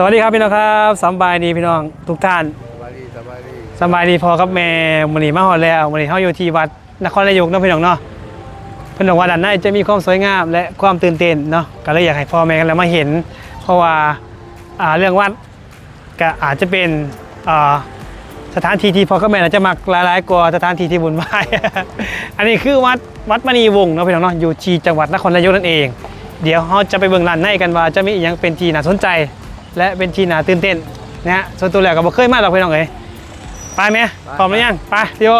สวัสดีครับพี่น้องครับสำบายดีพี่น้องทุกท่านสบายดีสบายดีสำบายดีพอครับแม่มันนี้มาหอดแล้วมันนี้เฮาอยู่ที่วัดนครนายกเนาะพี่น้องเนาะเพิ่นบอกว่าด้านในจะมีความสวยงามและความตื่นเต้นเนาะก็เลยอยากให้พ่อแม่กันแล้วมาเห็น เพราะว่าอ่าเรื่องวัดก็อาจจะเป็นอ่าสถานที่ที่พ่อกับแม่น่าจะมักหลายๆกว่าสถานที่ที่บุญไหวายอันนี้คือวัดวัดมณีวงศ์เนาะพี่น้องเนาะอยู่ที่จังหวัดนครนายกนั่นเอง เดี๋ยวเราจะไปเบิ่งร้านในกันว่าจะมีอหยังเป็นที่น่าสนใจ และเป็นที่น่าตื่นเต้นนะฮะส่วนตัวแรกก็บ่เคยมาหรอกพี่น้องเอ้ยไปไหมพร้อมหรือยังไปเดียว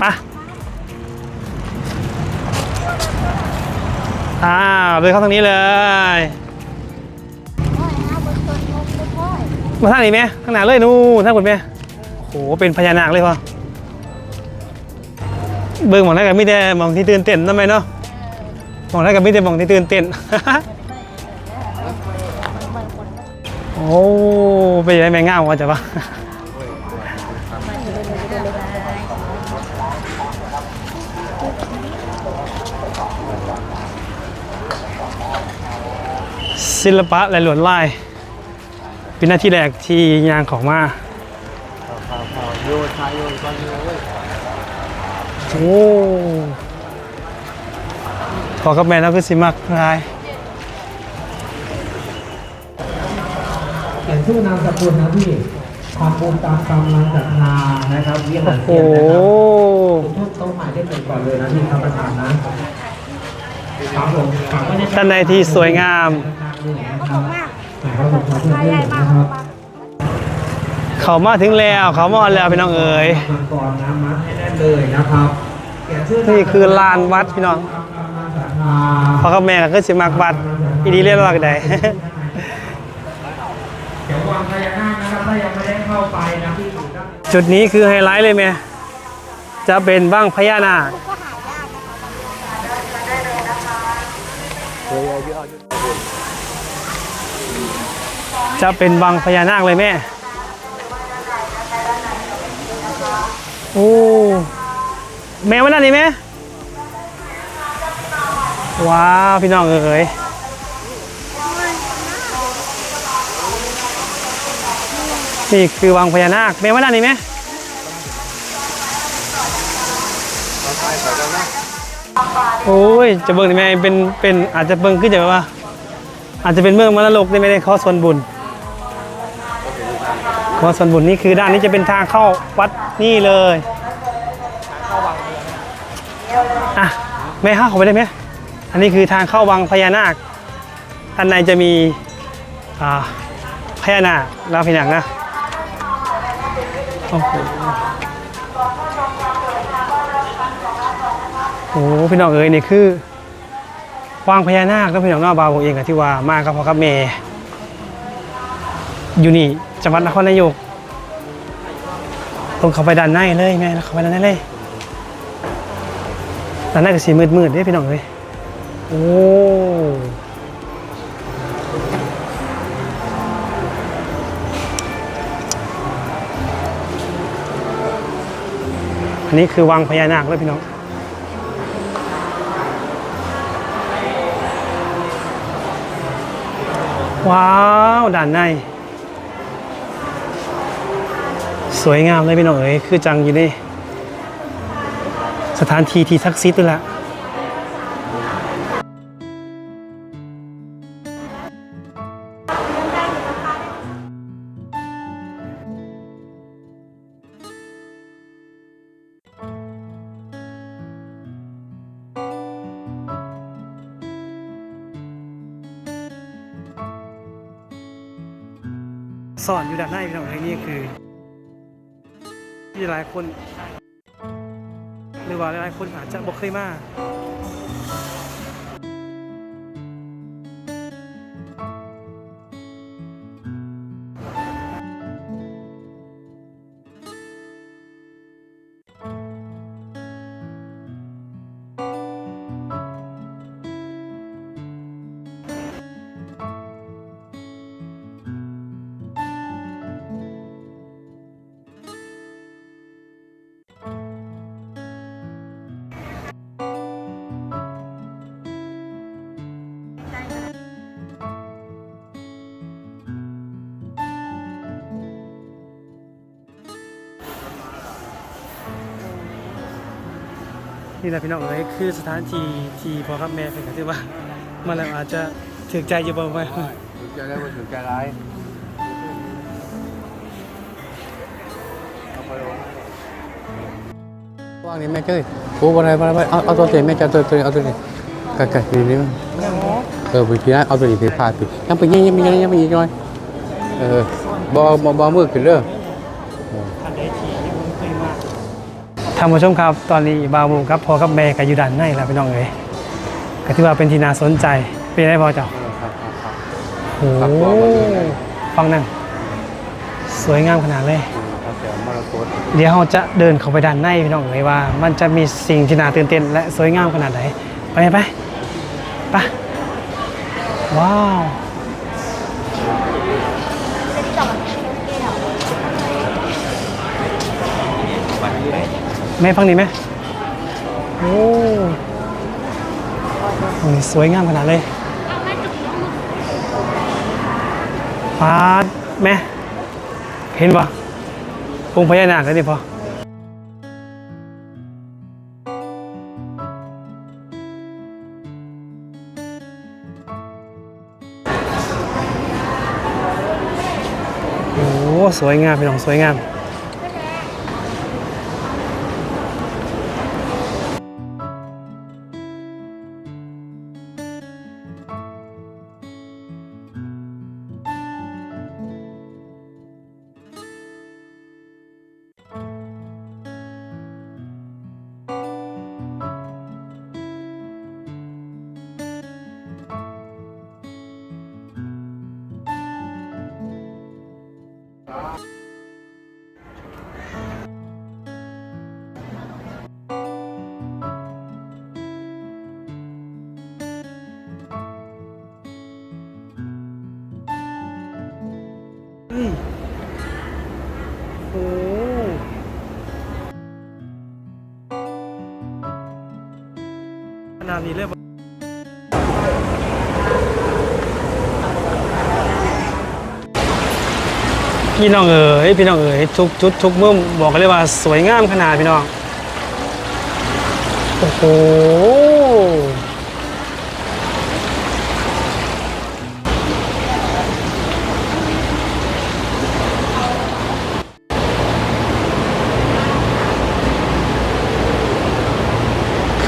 ไปอ่าเดินเข้าทางนี้เลยมาทางนี้ไหมข้างหน้าเลยนู่นทางคุณไหมโอ้โหเป็นพญานาคเลยพอเบิ่งหมองได้กับมีแต่หมองที่ตื่นเต้นทำไมเนาะห มองได้กับมีแต่มองที่ตื่นเต้น โอ้เป็นยังไงแม่งามวะจ๊ะปะศิลปะและหลวดลายเป็นหน้าที่แรกที่ยางของมาโยชายโยนก้อนโยโอ้ พอกับแม่แล้วคือสิมักลายเขียนชื่อนามสกุลนะพี่ทำบุญตามกำลังศรัทธานะครับวิหารโอ้เทียนนะครับทุกโต๊ะหมายเลขหนึ่งก่อนเลยนะพี่ครับประธานนะครับผมฝากไว้ในด้านในที่สวยงาม นะครับฝากไว้ในความเพื่อนด้วยนะครับเขามาถึงแล้วเขามาแล้วพี่น้องเอ๋ยมังกรน้ำมัดให้แน่นเลยนะครับเขียนชื่อนี่คือลานวัดพี่น้อง ตามกำลังศรัทธาพอกับแม่ก็คือสิมักวัดอีดีเรียกว่าใดเดี๋ยวพญานาคถ้ายังไม่ได้เข้าไปนะจุดนี้คือไฮไลท์เลยไหมจะเป็นบ้างพญานาคจะเป็นบางพญานาคเลยแม่ โอ้ แม่ว่านั่นนี่แม่ ว้าว พี่น้องเอ๋ยนี่คือวังพญานาคแม่ว่านั่นนี่แม่เราชายใส่กันนะโอ้ย จะเบิ่งได้ไหมเป็น เป็น อาจจะเบิ่งขึ้นจากว่า อาจจะเป็นเมืองมรดกได้ไหมในข้อส่วนบุญข้อส่วนบุญนี่คือด้านนี้จะเป็นทางเข้าวัดนี่เลยอะแม่ห้าเข้าไปได้ไหม อันนี้คือทางเข้าวังพญานาคด้านในจะมีพญานาคแล้วพนังนะโอ้โหโอ้พี่น้องเอ๋ยนี่คือวางพญานาคแล้วพี่น้องนอกบาวผมเองกับที่ว่ามากครับพ่อกับแม่อยู่นี่จังหวัดนครนายกตรงเข้าไปด้านในเลยแม่เข้าไปด้านในเลยด้านในก็สีมืดๆเด้พี่น้องเอ้ย โอ้อันนี้คือวังพญานาคเลยพี่น้องว้าวด่านใน สวยงามเลยพี่น้องเอ๋ยคือจังอยู่ในสถานที่ที่ศักดิ์สิทธิ์ด้วยละ ที่หลายคน หรือว่าหลายๆคนอาจจะบอกเคยมา นี่แหละพี่น้องเอ้ยคือสถานที่ที่พ่อกับแม่เป็นกันที่ว่ามาแล้วอาจจะถึกใจอยู่บ่ไปถึงใจได้ว่าถึงใจร้ายเอาไปลงว่างนี่แม่เจ้ยโอ้อะไรอะไรเอาเอาตัวเต็มแม่จะตัวตัวเอาตัวนี้กัดกัดนี่นี่เออไปทีนั้นเอาตัวนี้ไปพาไปยังไปยังยังยังยังไปอีกหน่อยเออบอบอบอมือขึ้นเด้อ ท่านผู้ชมครับตอนนี้บาบูครับพ่อกับแม่ก็อยู่ด้านในแล้วพี่น้องเอ้ยก็ถือว่าเป็นที่น่าสนใจเป็นได้พอเจ้าโอ้โหฟังนั่นสวยงามขนาดเลยเดี๋ยวเราจะเดินเข้าไปด้านในพี่น้องเลยว่า มันจะมีสิ่งที่น่าตื่นเต้นและสวยงามขนาดไหนไปไหมไปไปว้าว แม่ฟังดีไหมโอ้โหนี่สวยงามขนาดเลยฟาดแม่เห็นปะองค์พญานาคกันดิพอโอ้โหสวยงามพี่น้องสวยงาม นาดนี้เลยพี่น้องเอ๋ยพี่น้องเอ๋ยทุกชุดทุกมุมบอกเลยว่าสวยงามขนาดพี่น้อง โอ้โห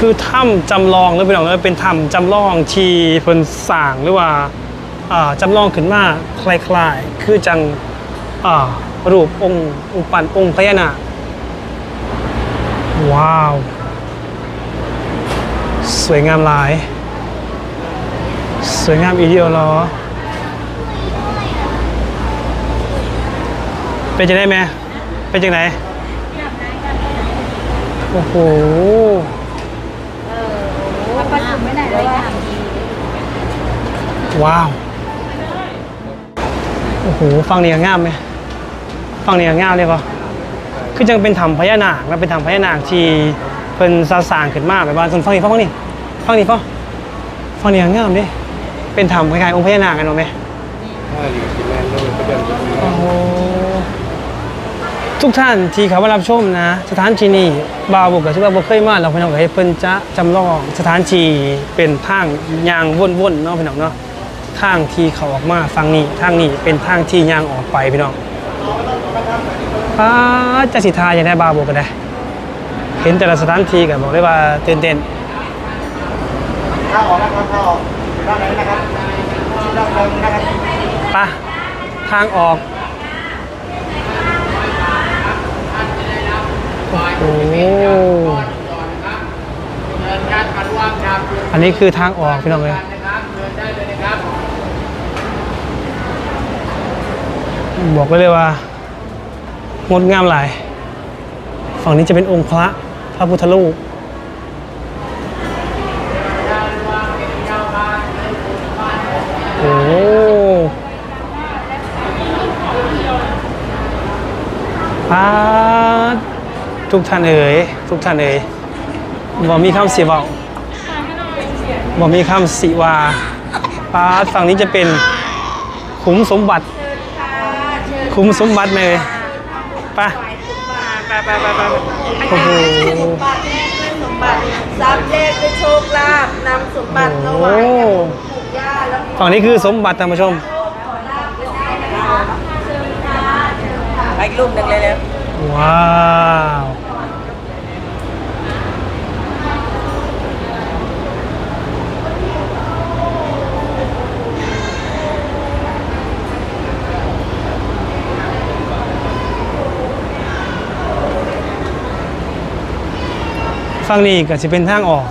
คือถ้ำจำลองหรือพี่น้องเอ๋ยเป็นถ้ำจำลองที่เพิ่นสร้างหรือว่าอ่าจำลองขึ้นมาคล้ายๆ คือจังรูปองค์อุปันองค์พญานาคว้าว สวยงามหลาย สวยงามอีเดียวหรอเป็นจังได้ไหมเป็นจังไหนโอ้โห เอาปลาจุ่มไว้ไหนเลยค่ะ ว้าว โอ้โห ฟังนี่ก็งามไหมฟังนี่ก็งามเลยปะคือจังเป็นถ้ำพญานาคแล้วเป็นถ้ำพญานาคที่เพิ่นสร้างขึ้นมาแบบว่าส่วนฟังนี่ฟังนี่ฟังนี่ฟังฟังนี่ก็งามเดิเป็นถ้ำคล้ายๆองค์พญานาคกันเนาะไหมถ้าหลีกแมนเลยก็เดินไปดูโอ้โหทุกท่านที่เขามารับชมนะ สถานที่นี้บาวบุกกับที่ว่าบ่เคยมาเราพี่น้องก็ให้เพิ่นจะจำลองสถานที่เป็นทางยางวนๆเนาะพี่น้องเนาะ ทางที่เขาออกมาฟังนี้ทางนี้เป็นทางที่ยางออกไปพี่น้องป้าจะสิทาอย่างได้บาบกกันได้เห็นแต่ละสถานที่กันบอกได้ว่าตื่นเต้นข้าออกนะครับข้าออกด้านไหนนะครับด้านบนนะครับปะทางออกโอ้อันนี้คือทางออกพี่น้องเลย บอกไว้เลยว่างดงามหลาย ฝั่งนี้จะเป็นองค์พระพระพุทธรูปโอ้โหปาทุกท่านเอ๋ยทุกท่านเอ๋ยบ่มีคำสิเว้าบ่มีคำสิว่าปาฝั่งนี้จะเป็นขุมสมบัติ คุ้มสมบัติเลยไปไปไปไปไปโอ้โหบาทแรกด้วยสมบัติทรัพย์แลกด้วยโชคลาภนำสมบัติระหว่ายแก่ปู่ย่าแล้วฝั่งนี้คือสมบัติท่านผู้ชมไปอีกรูปหนึ่งเลยแล้วว้าว ฝั่งนี้ก็จะเป็นทางออก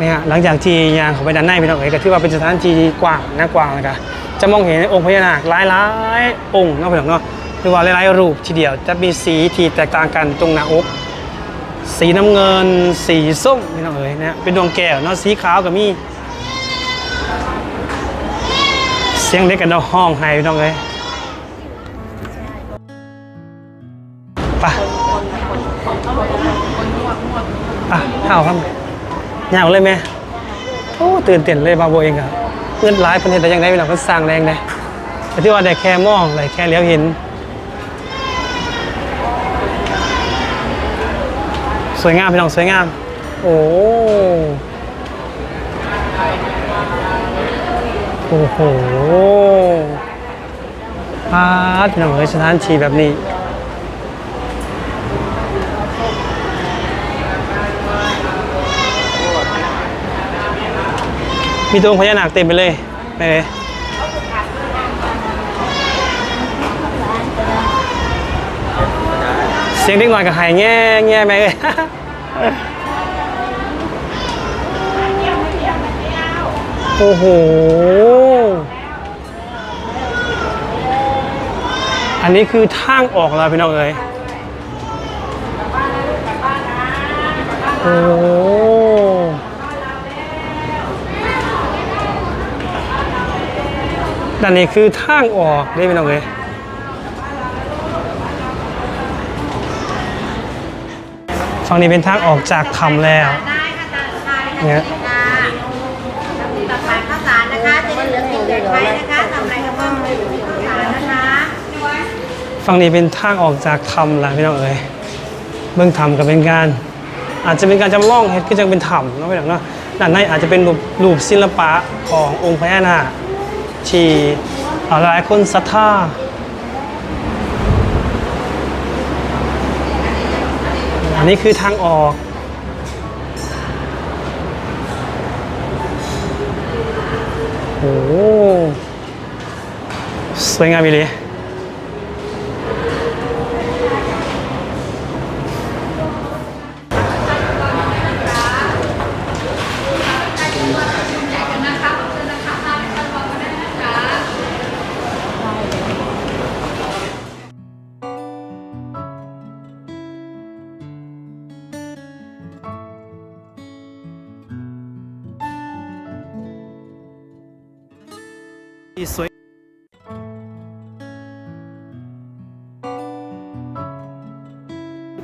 นะฮะหลังจากที่ยางเขาไปด้านในพี่น้องเอ๋ก็ถือว่าเป็นสถานที่กว้างนะกว้างนะครับจะมองเห็นองค์พญานาคหลายๆองค์นาะพี่น้องเนาะหรือว่าหลายๆรูปทีเดียวจะมีสีที่แตกต่างกันตรงหน้าอกสีน้ำเงิน สีส้มพี่น้องเอ๋ยนะฮะเป็นดวงแก้วเนาะสีขาวก็มีเสียงเล็กกันดอกห้องไห้พี่น้องเอ้ยไป อะเห่าครับยาวเลยไหมโอ้ตื่นเต้นเลยบาโบเองอะเพื่อนร้ายประเทศแต่ยังได้พี่น้องก็สร้างแรงได้แต่ที่ว่าได้แค่มองได้แค่เลี้ยวเห็นสวยงามพี่น้องสวยงาม โอ้โอ้โหพาดพี่น้องเอ้ยสถานที่แบบนี้ มีตัวองค์พญานาคเต็มไปเลยไปเลยเสียงเด็กน้อยกับหายแง่แง่ไปเลยโอ้โห อันนี้คือทางออกแล้วพี่น้องเอ๋ยโอ้ ด้านนี้คือทางออกได้พี่น้องเอ๋ฝั่งนี้เป็นทางออกจากถ้ำแล้วได้ค่ะตามสบายเลยเนี่ยค่ะตักบาตรข้าวสารนะคะจะได้เหลือสิ่งเหลือใช้นะคะทำอะไรก็ต้องมีข้าวสารนะคะฝั่งนี้เป็นทางออกจากถ้ำแล้วพี่น้องเอ๋ยเบื้องถ้ำก็เป็นการอาจจะเป็นการจำลองเฮ็ดก็จะเป็นถ้ำเนาะพี่น้องเนาะด้านในอาจจะเป็นรูปรูปศิลปะขององค์พญานาค ที่หลายคนศรัทธาอันนี้คือทางออกโอ้โหสวยงามอีเลย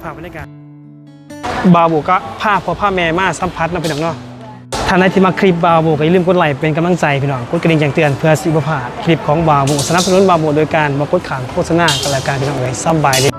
ผ่านบรรยากาศบาบูก็ภาพพอผ้าแม่มาสัมผัสนะพี่น้องเนาะท่านใดที่มาคลิปบาบูก็อย่าลืมกดไลค์เป็นกำลังใจพี่น้องกดกระดิ่งแจ้งเตือนเพื่อสิบพาคลิปของบาบูสนับสนุนบาบูโดยการมากดขามโฆษณากันและการพี่น้องเลยสบายดี